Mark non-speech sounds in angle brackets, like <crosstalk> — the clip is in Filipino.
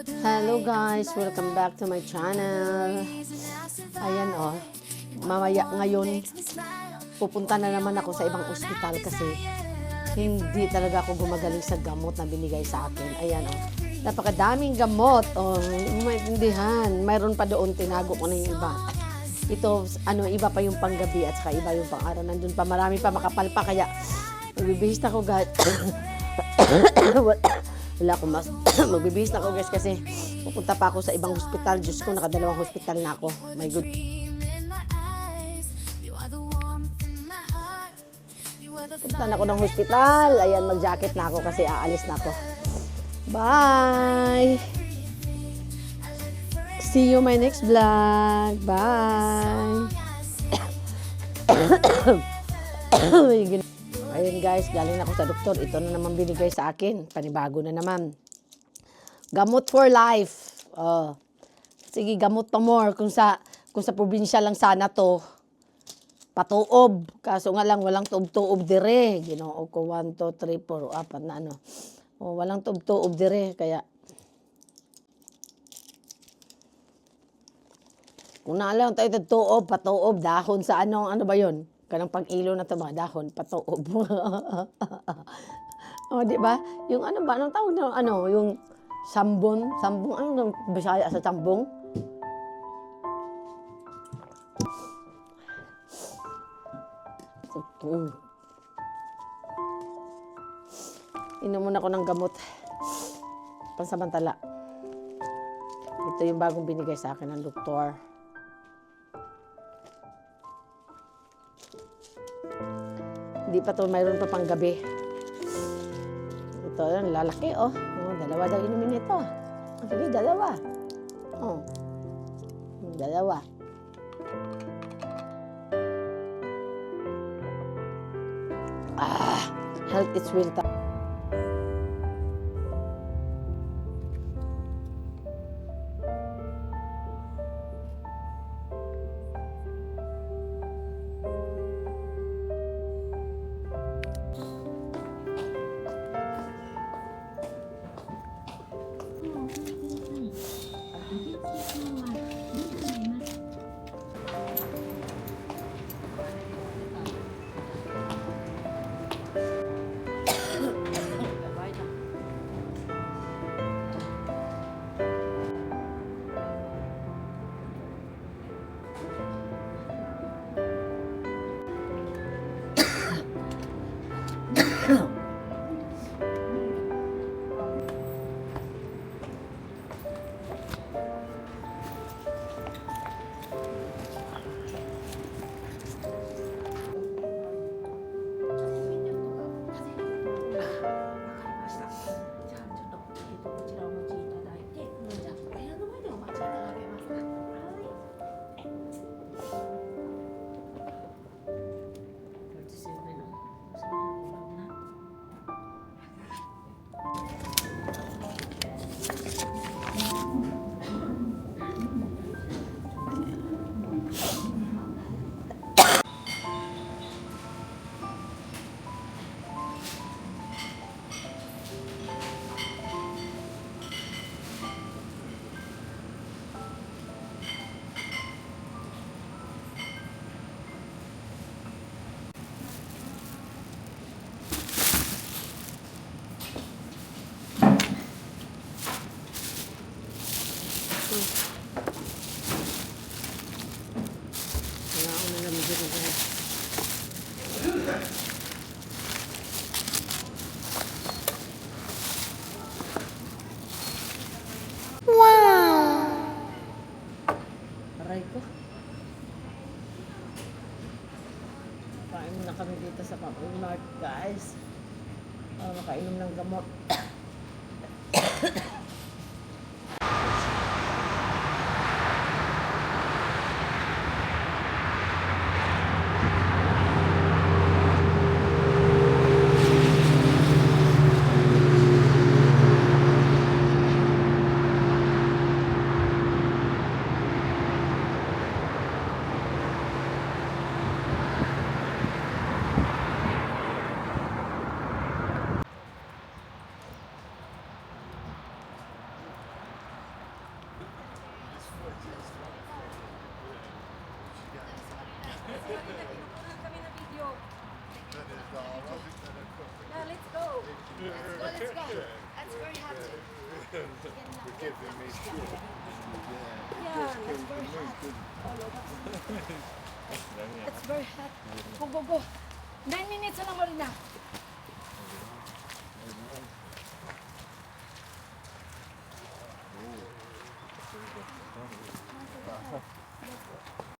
Hello guys, welcome back to my channel. Ayan oh, mamaya ngayon pupunta na naman ako sa ibang ospital kasi hindi talaga ako gumagaling sa gamot na binigay sa akin. Ayan oh, napakadaming gamot. Oh, maintindihan. Mayroon pa doon, tinago ko na yung iba. Ito, ano, iba pa yung panggabi at saka iba yung pang-araw. Nandun pa, marami pa makapal pa. Kaya, magbibihis na ako guys. <coughs> Wala akong mas... <clears throat> magbibihis na ako guys kasi pupunta pa ako sa ibang hospital. Diyos ko, nakadalawang hospital na ako. My good. Punta na ako ng hospital. Ayan, mag-jacket na ako kasi aalis na ako. Bye! See you my next vlog. Bye! <coughs> <coughs> <coughs> Ayun guys, galing ako sa doktor. Ito na naman binigay sa akin. Panibago na naman. Gamot for life. Oh. Sige, gamot pa more. Kung sa, kung sa probinsya lang sana to, patuob. Kaso nga lang, walang tuob-tuob dire. Ginoo ko, 1, 2, 3, 4, apat na ano. Oh, walang tuob-tuob dire. Kaya, kung naalang tayo tuob, patuob, dahon sa ano, ano ba yon? Kanang pang-ilo na to ba, dahon, patuob. <laughs> oh, di ba? Yung ano ba, anong tawag na, ano, yung sambon, sambong, ano bisaya sa sambong? Mm. Inom muna ako ng gamot. Pansamantala. Ito yung bagong binigay sa akin ng doktor. Hindi pa to, mayroon pa pang gabi. Ito, yung lalaki, oh. oh dalawa daw inumin ito. Sige, dalawa. Oh. Dalawa. Ah, health is wealth. Wow! Aray ko. Kain na kami dito sa Pampang Mart, guys. Uh, makainom ng gamot. Kami na video. Yeah, let's go. Let's go, let's go. That's very hot. Yeah, that's very hot. Oh, that's, very hot. Go, go, go. Nine minutes na lang, Marina.